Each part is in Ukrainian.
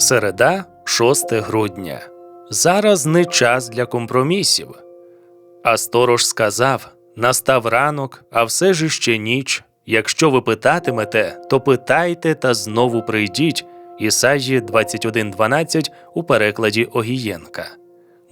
Середа, 6 грудня. Зараз не час для компромісів. А сторож сказав: Настав ранок, а все ж іще ніч. Якщо ви питатимете, то питайте та знову прийдіть. Ісаї 21.12 у перекладі Огієнка.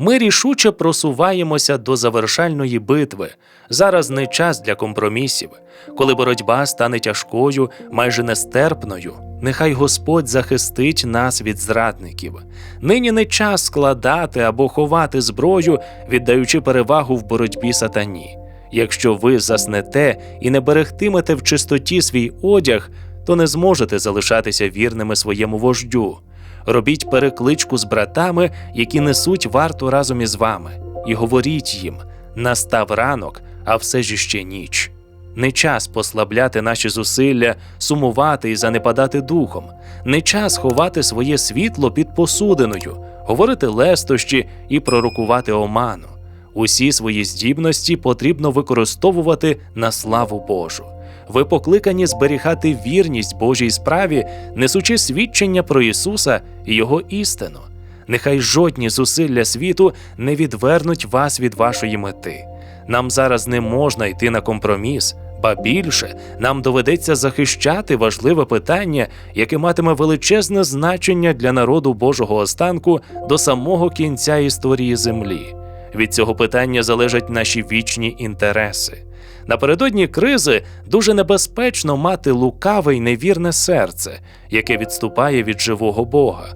Ми рішуче просуваємося до завершальної битви. Зараз не час для компромісів. Коли боротьба стане тяжкою, майже нестерпною, нехай Господь захистить нас від зрадників. Нині не час складати або ховати зброю, віддаючи перевагу в боротьбі сатані. Якщо ви заснете і не берегтимете в чистоті свій одяг, то не зможете залишатися вірними своєму вождю. Робіть перекличку з братами, які несуть варту разом із вами, і говоріть їм: настав ранок, а все ж іще ніч. Не час послабляти наші зусилля, сумувати і занепадати духом, не час ховати своє світло під посудиною, говорити лестощі і пророкувати оману. Усі свої здібності потрібно використовувати на славу Божу. Ви покликані зберігати вірність Божій справі, несучи свідчення про Ісуса і Його істину. Нехай жодні зусилля світу не відвернуть вас від вашої мети. Нам зараз не можна йти на компроміс, ба більше нам доведеться захищати важливе питання, яке матиме величезне значення для народу Божого останку до самого кінця історії землі. Від цього питання залежать наші вічні інтереси. Напередодні кризи дуже небезпечно мати лукаве й невірне серце, яке відступає від живого Бога.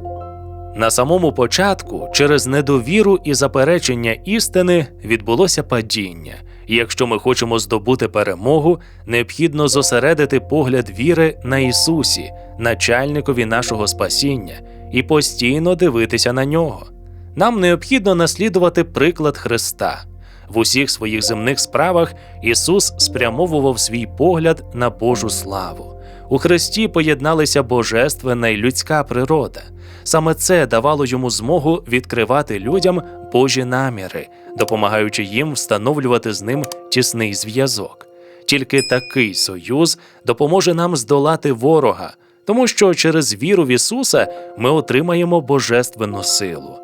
На самому початку, через недовіру і заперечення істини, відбулося падіння, і якщо ми хочемо здобути перемогу, необхідно зосередити погляд віри на Ісусі, начальникові нашого спасіння, і постійно дивитися на нього. Нам необхідно наслідувати приклад Христа. В усіх своїх земних справах Ісус спрямовував свій погляд на Божу славу. У Христі поєдналися божественна й людська природа. Саме це давало йому змогу відкривати людям Божі наміри, допомагаючи їм встановлювати з ним тісний зв'язок. Тільки такий союз допоможе нам здолати ворога, тому що через віру в Ісуса ми отримаємо божественну силу.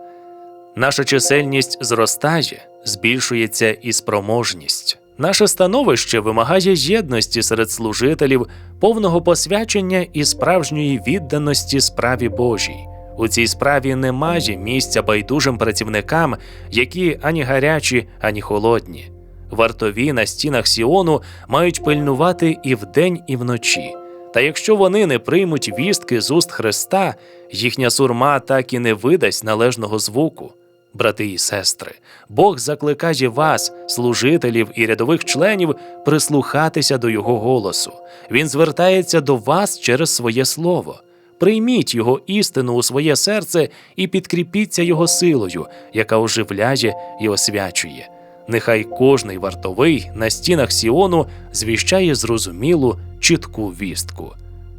Наша чисельність зростає, збільшується і спроможність. Наше становище вимагає єдності серед служителів, повного посвячення і справжньої відданості справі Божій. У цій справі немає місця байдужим працівникам, які ані гарячі, ані холодні. Вартові на стінах Сіону мають пильнувати і вдень, і вночі. Та якщо вони не приймуть вістки з уст Христа, їхня сурма так і не видасть належного звуку. Брати і сестри, Бог закликає вас, служителів і рядових членів, прислухатися до Його голосу. Він звертається до вас через своє слово. Прийміть Його істину у своє серце і підкріпіться Його силою, яка оживляє і освячує. Нехай кожний вартовий на стінах Сіону звіщає зрозумілу, чітку вістку.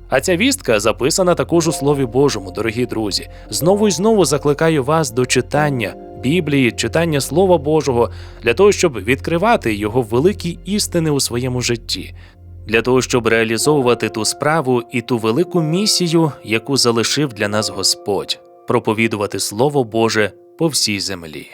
А ця вістка записана також у Слові Божому, дорогі друзі. Знову і знову закликаю вас до читання Біблії, читання Слова Божого, для того, щоб відкривати його великі істини у своєму житті, для того, щоб реалізовувати ту справу і ту велику місію, яку залишив для нас Господь проповідувати Слово Боже по всій землі.